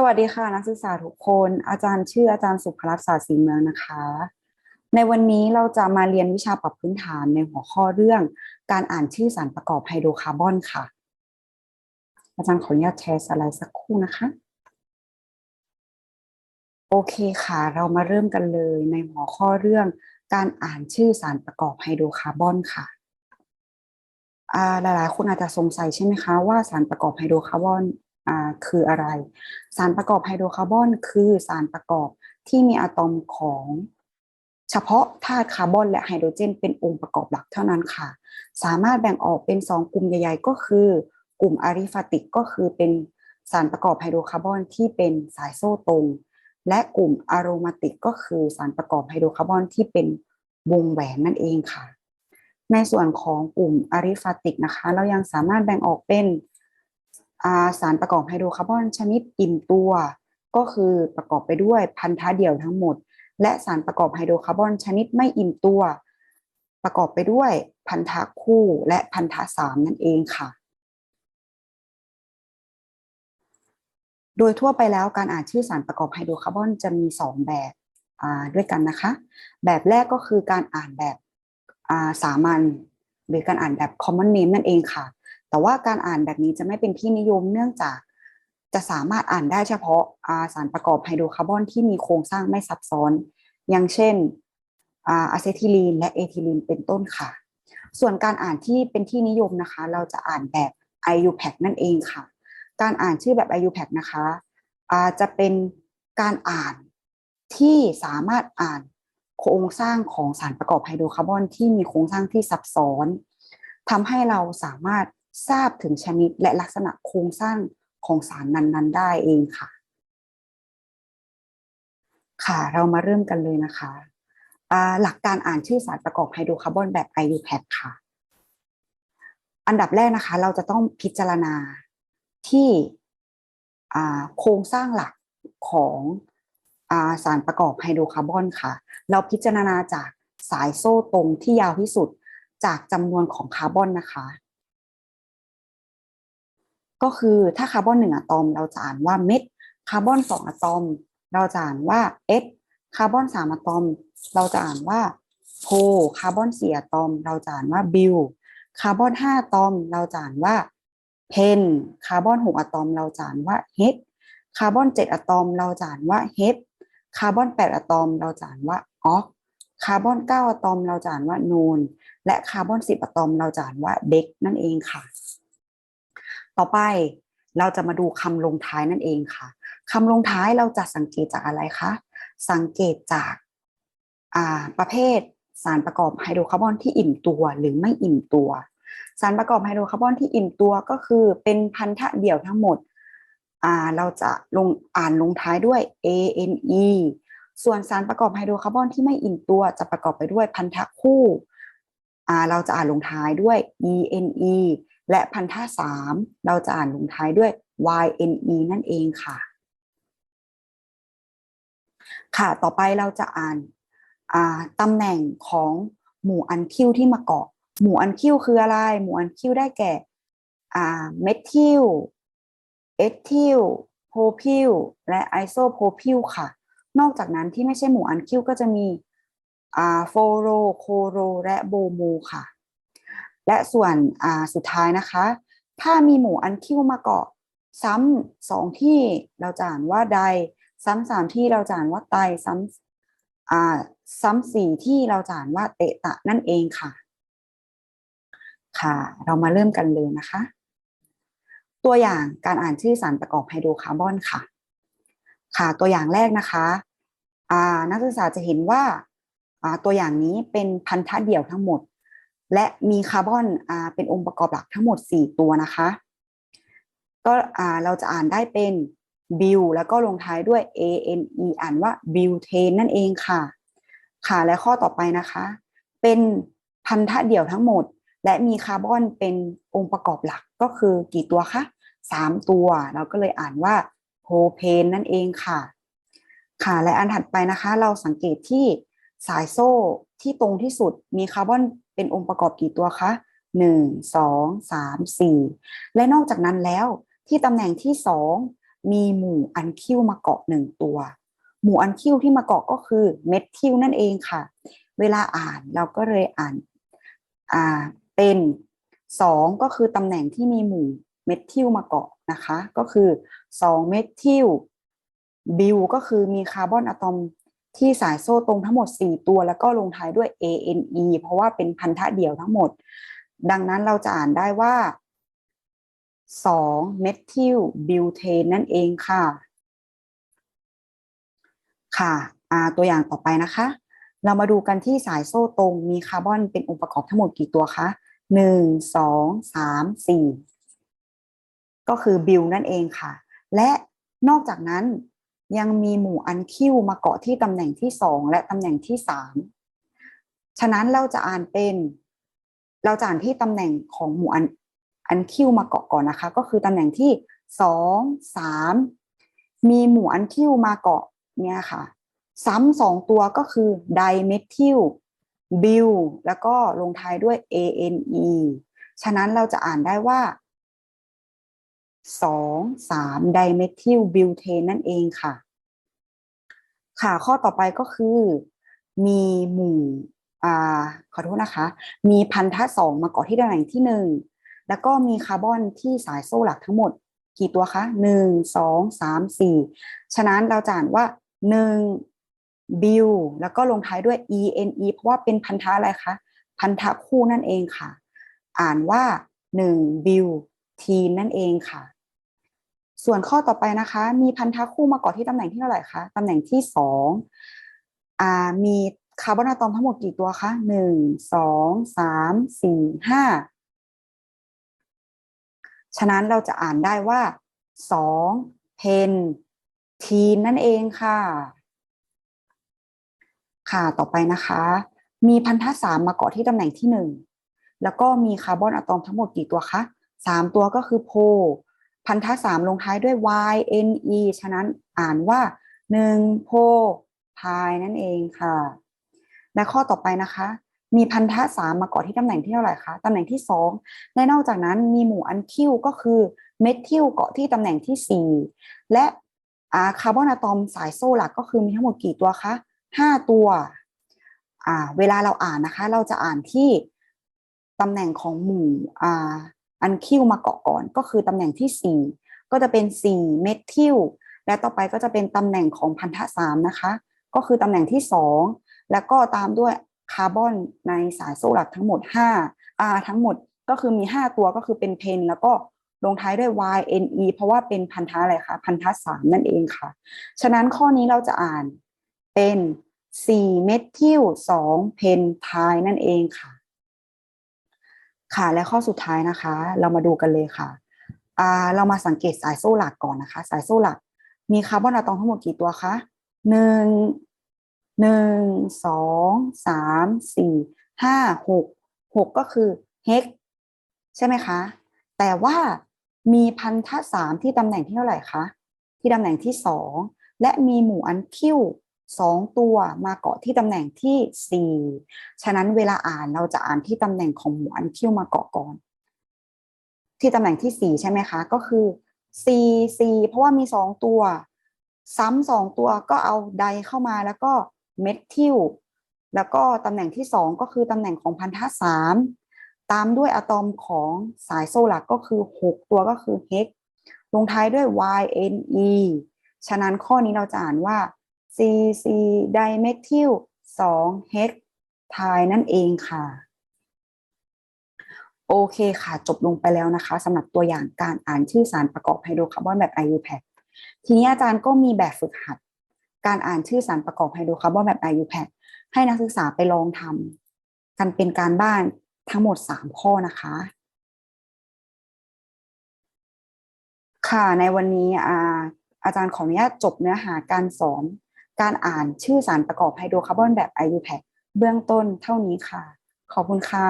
สวัสดีค่ะ นักศึกษาทุกคน อาจารย์ชื่ออาจารย์สุภรักษ์ศาสตร์ศรีเมืองนะคะ ในวันนี้เราจะมาเรียนวิชาปรับพื้นฐานในหัวข้อเรื่อง การอ่านชื่อสารประกอบไฮโดรคาร์บอนค่ะ อาจารย์ขออนุญาตแชร์สไลด์สักครู่นะคะ โอเคค่ะ เรามาเริ่มกันเลยในหัวข้อเรื่อง การอ่านชื่อสารประกอบไฮโดรคาร์บอนค่ะหลายๆคนอาจจะสงสัยใช่ไหมคะว่าสารประกอบไฮโดรคาร์บอน คืออะไร สารประกอบไฮโดรคาร์บอนคือสารประกอบที่มีอะตอมของเฉพาะธาตุคาร์บอนและไฮโดรเจน เป็นองค์ประกอบหลักเท่านั้นค่ะ สามารถแบ่งออกเป็น 2 กลุ่มใหญ่ ๆ ก็คือ กลุ่มอะริฟาติกก็คือเป็นสารประกอบไฮโดรคาร์บอนที่เป็นสายโซ่ตรง และกลุ่มอะโรมาติกก็คือสารประกอบไฮโดรคาร์บอนที่เป็นวงแหวนนั่นเองค่ะ ในส่วนของกลุ่มอะริฟาติกนะคะ เรายังสามารถแบ่งออกเป็น สารประกอบไฮโดรคาร์บอนชนิดอิ่มตัว ก็คือประกอบไปด้วยพันธะเดี่ยวทั้งหมด และสารประกอบไฮโดรคาร์บอนชนิดไม่อิ่มตัว ประกอบไปด้วยพันธะคู่และพันธะสามนั่นเองค่ะ โดยทั่วไปแล้วการอ่านชื่อสารประกอบไฮโดรคาร์บอนจะมี 2 แบบด้วยกันนะคะ แบบแรกก็คือการอ่านแบบสามัญหรือการอ่านแบบ common name นั่นเองค่ะ แต่ว่าการอ่านแบบนี้จะไม่เป็นที่นิยมเนื่องจากจะสามารถอ่านได้เฉพาะสารประกอบไฮโดรคาร์บอนที่มีโครงสร้างไม่ซับซ้อน อย่างเช่นอะเซทิลีนและเอทิลีนเป็นต้นค่ะ ส่วนการอ่านที่เป็นที่นิยมนะคะ เราจะอ่านแบบ IUPAC นั่นเองค่ะ การอ่านชื่อแบบ IUPAC นะคะจะเป็นการอ่านที่สามารถอ่านโครงสร้างของสารประกอบไฮโดรคาร์บอนที่มีโครงสร้างที่ซับซ้อนทำให้เราสามารถ ทราบถึงชนิดและลักษณะโครงสร้างของสารนั้น ๆ ได้เองค่ะ ค่ะเรามาเริ่มกันเลยนะคะหลักการอ่านชื่อสารประกอบไฮโดรคาร์บอนแบบ IUPAC ค่ะ อันดับแรกนะคะ เราจะต้องพิจารณาที่โครงสร้างหลักของสารประกอบไฮโดรคาร์บอนค่ะ เราพิจารณาจากสายโซ่ตรงที่ยาวที่สุดจากจำนวนของคาร์บอนนะคะ ก็คือถ้าคาร์บอนหนึ่งอะตอม เราจะอ่านว่าเม็ดคาร์บอนสองอะตอม เราจะอ่านว่าเอสคาร์บอนสามอะตอม เราจะอ่านว่าโพคาร์บอนสี่อะตอม เราจะอ่านว่าบิลคาร์บอนห้าอะตอม เราจะอ่านว่าเพนคาร์บอนหกอะตอม เราจะอ่านว่าเฮดคาร์บอนเจ็ดอะตอม เราจะอ่านว่าเฮดคาร์บอน8อะตอม เราจะอ่านว่าออกคาร์บอน9อะตอม เราจะอ่านว่านูนและคาร์บอน10อะตอม เราจะอ่านว่าเด็กนั่นเองค่ะ ต่อไปเราจะมาดูคำลงท้ายนั่นเองค่ะคำลงท้ายเราจะสังเกตจากอะไรคะ สังเกตจากประเภทสารประกอบไฮโดรคาร์บอนที่อิ่มตัวหรือไม่อิ่มตัว สารประกอบไฮโดรคาร์บอนที่อิ่มตัวก็คือเป็นพันธะเดี่ยวทั้งหมดเราจะลงอ่านลงท้ายด้วย ANE ส่วนสารประกอบไฮโดรคาร์บอนที่ไม่อิ่มตัวจะประกอบไปด้วยพันธะคู่ เราจะอ่านลงท้ายด้วย ENE และพันธะสามเราจะอ่านลงท้ายด้วย YNE นั่นเองค่ะ ค่ะต่อไปเราจะอ่านาตำแหน่งของหมู่อันคิวที่มาเกาะ หมู่อันคิวคืออะไร หมู่อันคิวได้แก่เมทิลเอทิลโพพิลและไอโซโพพิลค่ะ นอกจากนั้นที่ไม่ใช่หมู่อันคิวก็จะมีอ่าโฟโรโคโรและโบโมค่ะ และส่วนสุดท้ายนะคะ ถ้ามีหมู่อันคิวมาเกาะ ซ้ำสองที่เราจะอ่านว่าไดซ้ำสามที่เราจะอ่านว่าไตซ้ำซ้ำสี่ที่เราจะอ่านว่าเตตะนั่นเองค่ะ ค่ะ เรามาเริ่มกันเลยนะคะ ตัวอย่างการอ่านชื่อสารประกอบไฮโดรคาร์บอนค่ะ ค่ะตัวอย่างแรกนะคะนักศึกษาจะเห็นว่าตัวอย่างนี้เป็นพันธะเดี่ยวทั้งหมด และมีคาร์บอนเป็นองค์ประกอบหลักทั้งหมด 4 ตัวนะคะ ก็เราจะอ่านได้เป็นบิวแล้วก็ลงท้ายด้วย a n e อ่านว่าบิวเทนนั่นเองค่ะ ค่ะและข้อต่อไปนะคะ เป็นพันธะเดี่ยวทั้งหมด และมีคาร์บอนเป็นองค์ประกอบหลักก็คือกี่ตัวคะสามตัว เราก็เลยอ่านว่าโพเพนนั่นเองค่ะ ค่ะและอันถัดไปนะคะ เราสังเกตที่สายโซ่ที่ตรงที่สุดมีคาร์บอน เป็นองค์ประกอบกี่ตัวคะหนึ่งสองสามสี่และนอกจากนั้นแล้วที่ตำแหน่งที่สองมีหมู่อันคิวมาเกาะหนึ่งตัว หมู่อันคิวที่มาเกาะก็คือเม็ดคิวนั่นเองค่ะ เวลาอ่านเราก็เลยอ่านอ่าเป็นสองก็คือตำแหน่งที่มีหมู่เม็ดทิวมาเกาะนะคะ ก็คือสองเม็ดทิวบิวก็คือมีคาร์บอนอะตอม ที่สายโซ่ตรงทั้งหมด 4 ตัว แล้วก็ลงท้ายด้วย ANE เพราะว่าเป็นพันธะเดี่ยวทั้งหมด ดังนั้นเราจะอ่านได้ว่า 2 เมทิลบิวเทนนั่นเองค่ะ ค่ะตัวอย่างต่อไปนะคะ เรามาดูกันที่สายโซ่ตรงมีคาร์บอนเป็นองค์ประกอบทั้งหมดกี่ตัวคะหนึ่งสองสามสี่ก็คือบิวนั่นเองค่ะ และนอกจากนั้น ยังมีหมู่อันคิวมาเกาะที่ตำแหน่งที่สองและตำแหน่งที่สามฉะนั้นเราจะอ่านเป็น เราจะอ่านที่ตำแหน่งของหมู่อันอันคิวมาเกาะก่อนนะคะ ก็คือตำแหน่งที่สองสามมีหมู่อันคิวมาเกาะเนี่ยค่ะ ซ้ำสองตัวก็คือไดเมทิลบิลแล้วก็ลงท้ายด้วย ane ฉะนั้นเราจะอ่านได้ว่า สองสามไดเมทิลบิวเทนนั่นเองค่ะ ค่ะข้อต่อไปก็คือ มีหมู่อ่าขอโทษนะคะ มีพันธะสองมาเกาะที่ตำแหน่งที่หนึ่งแล้วก็มีคาร์บอนที่สายโซ่หลักทั้งหมด กี่ตัวคะหนึ่งสองสามสี่ฉะนั้นเราจะอ่านว่าหนึ่งบิลแล้วก็ลงท้ายด้วย ene เพราะว่าเป็นพันธะอะไรคะ พันธะคู่นั่นเองค่ะ อ่านว่า 1 บิล ทีนั่นเองค่ะ ส่วนข้อต่อไปนะคะ มีพันธะคู่มาเกาะที่ตำแหน่งที่เท่าไหร่คะตำแหน่งที่สองอ่ามีคาร์บอนอะตอมทั้งหมดกี่ตัวคะหนึ่งสองสามสี่ห้าฉะนั้นเราจะอ่านได้ว่าสองเพนทีนนั่นเองค่ะ ค่ะต่อไปนะคะ มีพันธะสามมาเกาะที่ตำแหน่งที่หนึ่งแล้วก็มีคาร์บอนอะตอมทั้งหมดกี่ตัวคะ สามตัวก็คือโพ พันธะสามลงท้ายด้วย y n e ฉะนั้นอ่านว่าหนึ่งโพพายนั่นเองค่ะ และข้อต่อไปนะคะ มีพันธะสามมาเกาะที่ตำแหน่งที่เท่าไหร่คะตำแหน่งที่สองและนอกจากนั้นมีหมู่อันคิวก็คือเมทิลเกาะที่ตำแหน่งที่สี่และอาคาร์บอนอะตอมสายโซ่หลักก็คือมีทั้งหมดกี่ตัวคะห้าตัวอ่าเวลาเราอ่านนะคะ เราจะอ่านที่ตำแหน่งของหมู่ อันคิวมาเกาะก่อนก็คือตำแหน่งที่ 4 ก็จะเป็น 4 เมทิลและต่อไปก็จะเป็นตำแหน่งของพันธะสามนะคะ ก็คือตำแหน่งที่ 2 แล้วก็ตามด้วยคาร์บอนในสายโซ่หลักทั้งหมด5อ่าทั้งหมดก็คือมี 5 ตัวก็คือเป็นเพนแล้วก็ลงท้ายด้วย y n e เพราะว่าเป็นพันธะอะไรคะพันธะสามนั่นเองค่ะ ฉะนั้นข้อนี้เราจะอ่านเป็น4เมทิล2เพนไทนั่นเองค่ะ ค่ะและข้อสุดท้ายนะคะ เรามาดูกันเลยค่ะเรามาสังเกตสายโซ่หลักก่อนนะคะ สายโซ่หลัก มีคาร์บอนอะตอมทั้งหมดกี่ตัวคะหนึ่งหนึ่งสองสามสี่ห้าหกหกก็คือเฮกใช่ไหมคะ แต่ว่ามีพันธะสามที่ตำแหน่งที่เท่าไหร่คะที่ตำแหน่งที่สองและมีหมู่อันคิว สองตัวมาเกาะที่ตำแหน่งที่สี่ฉะนั้นเวลาอ่านเราจะอ่านที่ตำแหน่งของหมู่อันคิวมาเกาะก่อน ที่ตำแหน่งที่สี่ใช่ไหมคะ ก็คือ C C เพราะว่ามีสองตัว ซ้ำสองตัวก็เอาไดเข้ามาแล้วก็เมทิลแล้วก็ตำแหน่งที่สองก็คือตำแหน่งของพันธะสามตามด้วยอะตอมของสายโซหลักก็คือหกตัวก็คือเฮกลงท้ายด้วย Y N E ฉะนั้นข้อนี้เราจะอ่านว่า C C ไดเมทิล2เฮกไทนั่นเองค่ะ โอเคค่ะ จบลงไปแล้วนะคะสำหรับตัวอย่างการอ่านชื่อสารประกอบไฮโดรคาร์บอนแบบ IUPAC ทีนี้อาจารย์ก็มีแบบฝึกหัด การอ่านชื่อสารประกอบไฮโดรคาร์บอนแบบ IUPAC ให้นักศึกษาไปลองทำกันเป็นการบ้านทั้งหมด 3 ข้อนะคะ ค่ะในวันนี้อาอาจารย์ขออนุญาตจบเนื้อหาการสอน การอ่านชื่อสารประกอบไฮโดรคาร์บอนแบบ IUPAC เบื้องต้นเท่านี้ค่ะ ขอบคุณค่ะ